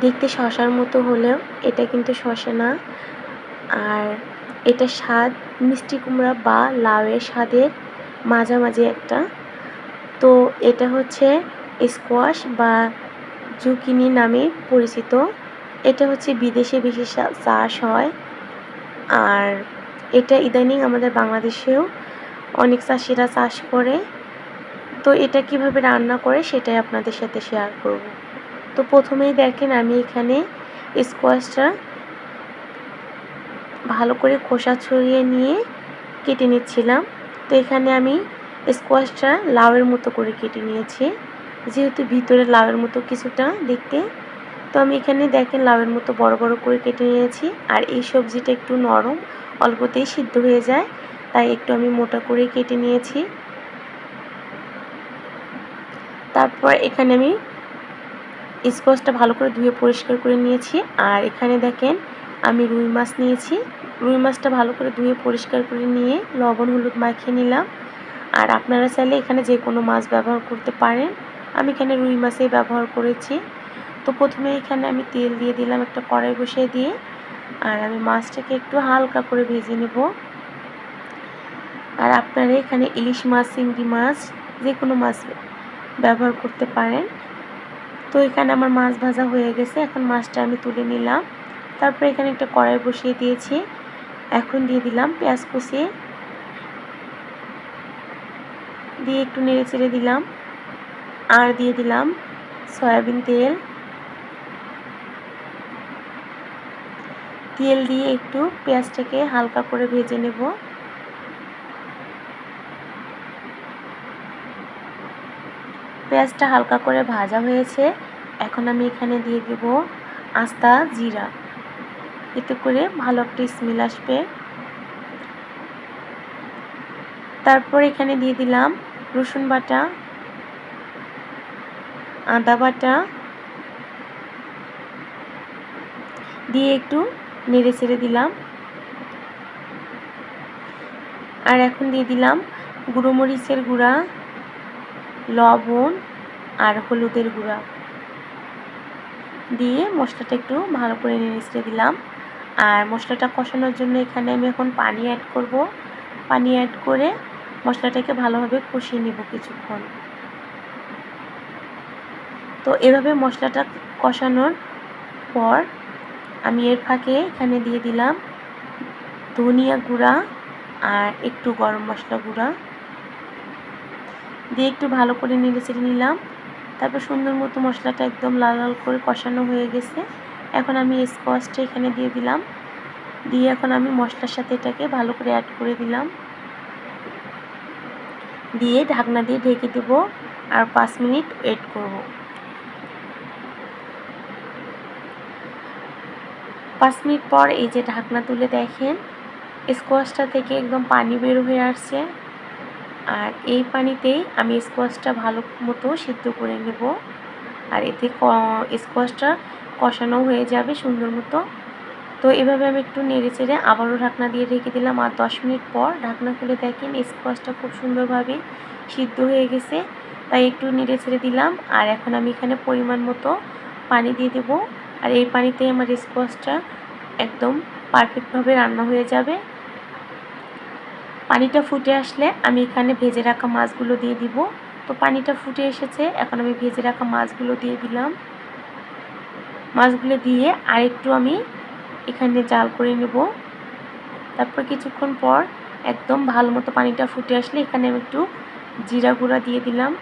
দেখতে শশার মতো হলেও এটা কিন্তু শশা না। আর এটা স্বাদ মিষ্টি কুমড়া বা লাউয়ের স্বাদের মাঝামাঝি একটা। তো এটা হচ্ছে স্কোয়াশ বা জুকিনি নামে পরিচিত। এটা হচ্ছে বিদেশে বেশি চাষ হয়। আর এটা ইদানিং আমাদের বাংলাদেশেও অনেক চাষিরা চাষ করে। তো এটা কীভাবে রান্না করে সেটাই আপনাদের সাথে শেয়ার করব। তো প্রথমেই দেখেন আমি এখানে স্কোয়াশটা ভালো করে খোসা ছড়িয়ে নিয়ে কেটে নিচ্ছিলাম। তো এখানে আমি স্কোয়াশটা লাউয়ের মতো করে কেটে নিয়েছি, যেহেতু ভিতরে লাউয়ের মতো কিছুটা দেখতে। তো আমি এখানে দেখেন লাউয়ের মতো বড় বড় করে কেটে নিয়েছি, আর এই সবজিটা একটু নরম, অল্পতেই সিদ্ধ হয়ে যায়, তাই একটু আমি মোটা করে কেটে নিয়েছি। তারপর এখানে আমি স্কোয়াশটা ভালো করে ধুয়ে পরিষ্কার করে নিয়েছি। আর এখানে দেখেন, আমি রুই মাছ নিয়েছি। রুই মাছটা ভালো করে ধুয়ে পরিষ্কার করে নিয়ে লবণ, হলুদ মাখিয়ে নিলাম। আর আপনারা চাইলে এখানে যে কোনো মাছ ব্যবহার করতে পারেন। আমি এখানে রুই মাছেই ব্যবহার করেছি। তো প্রথমে এখানে আমি তেল দিয়ে দিলাম একটা কড়াই বসিয়ে দিয়ে। আর আমি মাছটাকে একটু হালকা করে ভেজে নেব। আর আপনারা এখানে ইলিশ মাছ, চিংড়ি মাছ, যে কোনো মাছ ব্যবহার করতে পারেন। তো এখানে আমার মাছ ভাজা হয়ে গেছে। এখন মাছটা আমি তুলে নিলাম। তারপরে এখানে একটা কড়াই বসিয়ে দিয়েছি। এখন দিয়ে দিলাম পেঁয়াজ কষিয়ে দিয়ে একটু নেড়ে চেড়ে দিলাম। আর দিয়ে দিলাম সয়াবিন তেল। তেল দিয়ে একটু পেঁয়াজটাকে হালকা করে ভেজে নেব। পেঁয়াজটা হালকা করে ভাজা হয়েছে। এখন আমি এখানে দিয়ে দেব আস্তা জিরা। এতে করে ভালো একটা স্মেল আসবে। তারপর এখানে দিয়ে দিলাম রসুন বাটা, আদা বাটা। দিয়ে একটু নেড়ে ছেড়ে দিলাম। আর এখন দিয়ে দিলাম গুঁড়ো মরিচের গুঁড়া। লবণ আর হলুদের গুঁড়া। দিয়ে মশলাটা একটু ভালো করে ছেড়ে দিলাম। আর মশলাটা কষানোর জন্য এখানে আমি এখন পানি অ্যাড করব। পানি অ্যাড করে মশলাটাকে ভালোভাবে কষিয়ে নেব কিছুক্ষণ। তো এভাবে মশলাটা কষানোর পর আমি এর ফাঁকে এখানে দিয়ে দিলাম ধনিয়া গুঁড়া আর একটু গরম মশলা গুঁড়া। দিয়ে একটু ভালো করে নেড়ে চেড়ে নিলাম। তারপর সুন্দর মতো মশলাটা একদম লাল লাল করে কষানো হয়ে গেছে। এখন আমি স্কোয়াশটা এখানে দিয়ে দিলাম। দিয়ে এখন আমি মশলার সাথে এটাকে ভালো করে অ্যাড করে দিলাম। দিয়ে ঢাকনা দিয়ে ঢেকে দেবো আর পাঁচ মিনিট ওয়েট করব। পাঁচ মিনিট পর এই যে ঢাকনা তুলে দেখেন স্কোয়াশটা থেকে একদম পানি বের হয়ে আসছে। আর এই পানিতেই আমি স্কোয়াশটা ভালো মতো সিদ্ধ করে নেব। আর এতে স্কোয়াশটা কষানো হয়ে যাবে সুন্দর মতো। তো এভাবে আমি একটু নেড়ে চেড়ে আবারও ঢাকনা দিয়ে রেখে দিলাম। আর দশ মিনিট পর ঢাকনা খুলে দেখেন স্কোয়াশটা খুব সুন্দরভাবে সিদ্ধ হয়ে গেছে। তাই একটু নেড়ে ছেড়ে দিলাম। আর এখন আমি এখানে পরিমাণ মতো পানি দিয়ে দেবো। আর এই পানিতে আমার স্কোয়াশটা একদম পারফেক্টভাবে রান্না হয়ে যাবে। পানিটা ফুটে আসলে আমি এখানে ভেজে রাখা মাছগুলো দিয়ে দিব। তো পানিটা ফুটে এসেছে, এখন আমি ভেজে রাখা মাছগুলো দিয়ে দিলাম। মাছগুলো দিয়ে আরেকটু আমি এখানে জাল করে নেব। তারপর কিছুক্ষণ পর একদম ভালো মতো পানিটা ফুটে আসলে এখানে আমি একটু জিরা গুঁড়া দিয়ে দিলাম।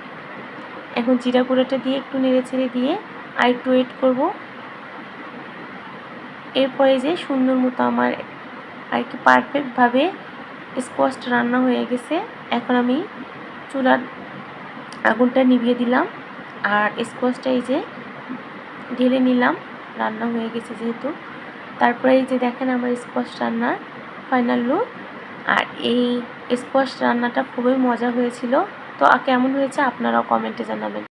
এখন জিরা গুঁড়োটা দিয়ে একটু নেড়ে ছেড়ে দিয়ে আর একটু ওয়েট করব। এরপরে যে সুন্দর মতো আমার আর কি পারফেক্টভাবে স্কোয়াশটা রান্না হয়ে গেছে। এখন আমি চুলার আগুনটা নিভিয়ে দিলাম। আর স্কোয়াশটা এই যে ঢেলে নিলাম। রান্না হয়ে গেছে যেহেতু। তারপরে এই যে দেখেন আমার স্কোয়াশ রান্নার ফাইনাল লুক। আর এই স্কোয়াশ রান্নাটা খুবই মজা হয়েছিল। তো কেমন হয়েছে আপনারাও কমেন্টে জানাবেন।